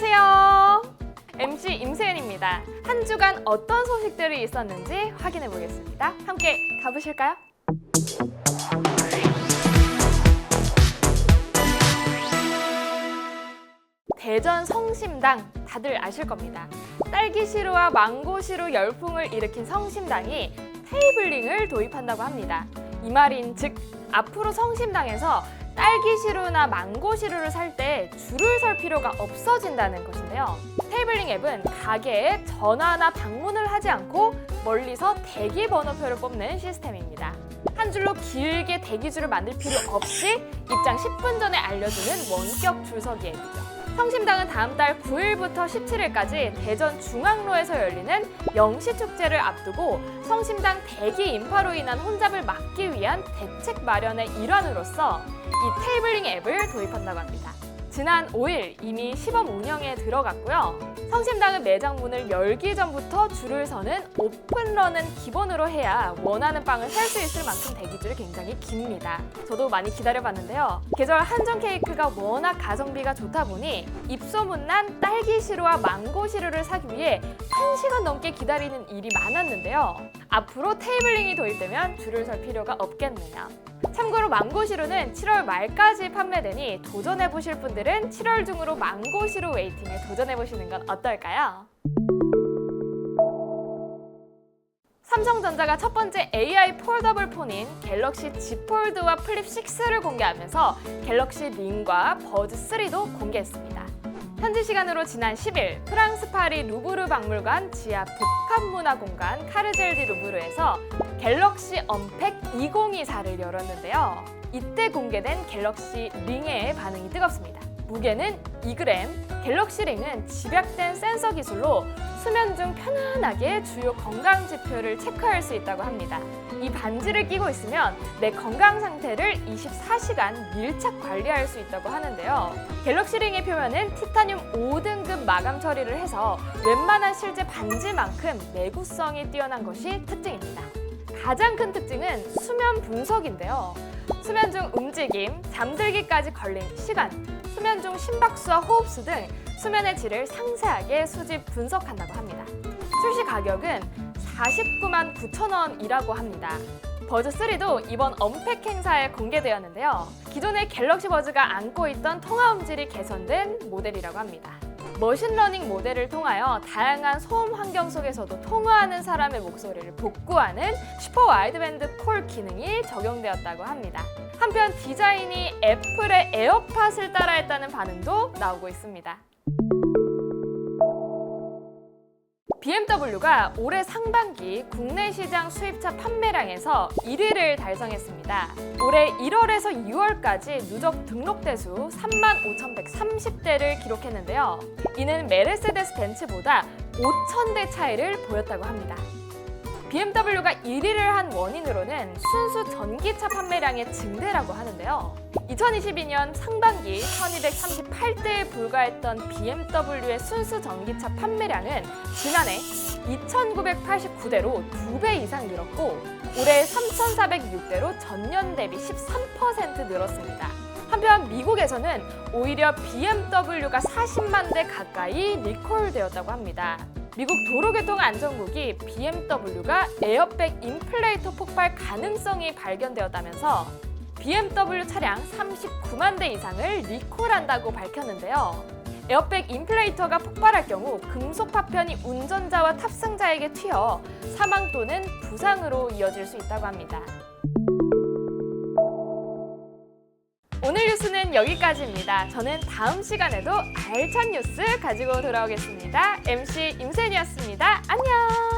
안녕하세요. MC 임세은입니다. 한 주간 어떤 소식들이 있었는지 확인해 보겠습니다. 함께 가보실까요? 대전 성심당 다들 아실 겁니다. 딸기시루와 망고시루 열풍을 일으킨 성심당이 테이블링을 도입한다고 합니다. 이 말인 즉 앞으로 성심당에서 딸기 시루나 망고 시루를 살 때 줄을 설 필요가 없어진다는 것인데요. 테이블링 앱은 가게에 전화나 방문을 하지 않고 멀리서 대기 번호표를 뽑는 시스템입니다. 한 줄로 길게 대기줄을 만들 필요 없이 입장 10분 전에 알려주는 원격 줄서기 앱이죠. 성심당은 다음 달 9일부터 17일까지 대전 중앙로에서 열리는 영시축제를 앞두고 성심당 대기 인파로 인한 혼잡을 막기 위한 대책 마련의 일환으로서 이 테이블링 앱을 도입한다고 합니다. 지난 5일 이미 시범 운영에 들어갔고요. 성심당은 매장 문을 열기 전부터 줄을 서는 오픈런은 기본으로 해야 원하는 빵을 살 수 있을 만큼 대기줄이 굉장히 깁니다. 저도 많이 기다려봤는데요. 계절 한정 케이크가 워낙 가성비가 좋다 보니 입소문난 딸기 시루와 망고 시루를 사기 위해 1시간 넘게 기다리는 일이 많았는데요. 앞으로 테이블링이 도입되면 줄을 설 필요가 없겠네요. 참고로 망고시루는 7월 말까지 판매되니 도전해보실 분들은 7월 중으로 망고시루 웨이팅에 도전해보시는 건 어떨까요? 삼성전자가 첫 번째 AI 폴더블 폰인 갤럭시 Z 폴드와 플립 6를 공개하면서 갤럭시 링과 버즈 3도 공개했습니다. 현지 시간으로 지난 10일 프랑스 파리 루브르 박물관 지하 복합문화공간 카르젤디 루브르에서 갤럭시 언팩 2024를 열었는데요. 이때 공개된 갤럭시 링의 반응이 뜨겁습니다. 무게는 2g, 갤럭시 링은 집약된 센서 기술로 수면 중 편안하게 주요 건강 지표를 체크할 수 있다고 합니다. 이 반지를 끼고 있으면 내 건강 상태를 24시간 밀착 관리할 수 있다고 하는데요. 갤럭시 링의 표면은 티타늄 5등급 마감 처리를 해서 웬만한 실제 반지만큼 내구성이 뛰어난 것이 특징입니다. 가장 큰 특징은 수면 분석인데요. 수면 중 움직임, 잠들기까지 걸린 시간, 수면 중 심박수와 호흡수 등 수면의 질을 상세하게 수집 분석한다고 합니다. 출시 가격은 49만 9천 원이라고 합니다. 버즈 3도 이번 언팩 행사에 공개되었는데요. 기존의 갤럭시 버즈가 안고 있던 통화 음질이 개선된 모델이라고 합니다. 머신러닝 모델을 통하여 다양한 소음 환경 속에서도 통화하는 사람의 목소리를 복구하는 슈퍼 와이드밴드 콜 기능이 적용되었다고 합니다. 한편 디자인이 애플의 에어팟을 따라했다는 반응도 나오고 있습니다. BMW가 올해 상반기 국내 시장 수입차 판매량에서 1위를 달성했습니다. 올해 1월에서 2월까지 누적 등록 대 수 35,130대를 기록했는데요. 이는 메르세데스 벤츠보다 5,000대 차이를 보였다고 합니다. BMW가 1위를 한 원인으로는 순수 전기차 판매량의 증대라고 하는데요. 2022년 상반기 1238대에 불과했던 BMW의 순수 전기차 판매량은 지난해 2989대로 2배 이상 늘었고 올해 3406대로 전년 대비 13% 늘었습니다. 한편 미국에서는 오히려 BMW가 40만 대 가까이 리콜되었다고 합니다. 미국 도로교통안전국이 BMW가 에어백 인플레이터 폭발 가능성이 발견되었다면서 BMW 차량 39만 대 이상을 리콜한다고 밝혔는데요. 에어백 인플레이터가 폭발할 경우 금속 파편이 운전자와 탑승자에게 튀어 사망 또는 부상으로 이어질 수 있다고 합니다. 오늘 뉴스는 여기까지입니다. 저는 다음 시간에도 알찬 뉴스 가지고 돌아오겠습니다. MC 임센이었습니다. 안녕!